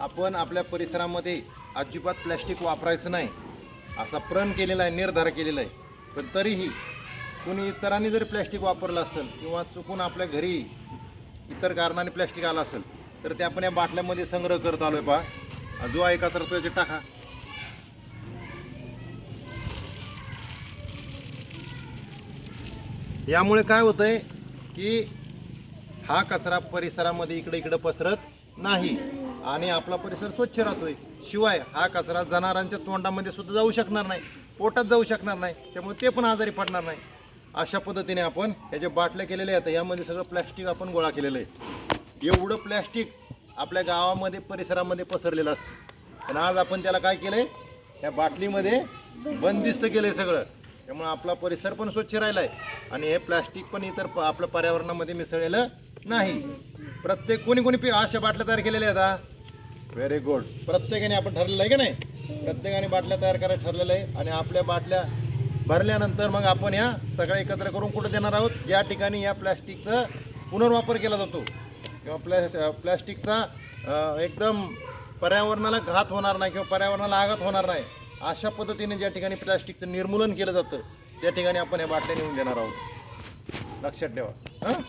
आपण आपल्या परिसरामध्ये अजिबात प्लॅस्टिक वापरायचं नाही. असा प्रण केलेला आहे निर्धार केलेला आहे. पण तरीही कोणी इतरांनी जरी प्लॅस्टिक वापरलं असेल किंवा चुकून आपल्या घरी इतर कारणाने प्लॅस्टिक आलं असेल तर ते आपण या बाटल्यामध्ये संग्रह करत आलो आहे पहा. जो आहे कचरा तो याचे टाका. यामुळे काय होतंय की हा कचरा परिसरामध्ये इकडे इकडे पसरत नाही. आणि आपला परिसर स्वच्छ राहतोय. शिवाय हा कचरा जनावरांच्या तोंडामध्ये सुद्धा जाऊ शकणार नाही पोटात जाऊ शकणार नाही त्यामुळे ते पण आजारी पडणार नाही. अशा पद्धतीने आपण ह्याचे बाटल्या केलेल्या आहेत यामध्ये सगळं प्लॅस्टिक आपण गोळा केलेलं आहे. एवढं प्लॅस्टिक आपल्या गावामध्ये परिसरामध्ये पसरलेलं असतं. पण आज आपण त्याला काय केलं आहे या बाटलीमध्ये बंदिस्त आहे सगळं. त्यामुळे आपला परिसर पण स्वच्छ राहिला आहे आणि हे प्लॅस्टिक पण इतर प- आपल्या पर्यावरणामध्ये मिसळलेलं नाही. प्रत्येक कोणी कोणी पि- अशा बाटल्या तयार केलेल्या आहेत व्हेरी गुड प्रत्येकाने आपण ठरलेलं आहे का नाही? प्रत्येकाने बाटल्या तयार करायला ठरलेलं आहे आणि आपल्या बाटल्या भरल्यानंतर मग आपण या सगळ्या एकत्र करून कुठं देणार आहोत? ज्या ठिकाणी या प्लॅस्टिकचा पुनर्वापर केला जातो. किंवा प्लॅ प्लॅस्टिकचा एकदम पर्यावरणाला घात होणार नाही किंवा पर्यावरणाला आघात होणार नाही अशा पद्धतीने ज्या ठिकाणी प्लॅस्टिकचं निर्मूलन केलं जातं त्या ठिकाणी आपण या बाटल्या नेऊन देणार आहोत. लक्षात ठेवा. हां?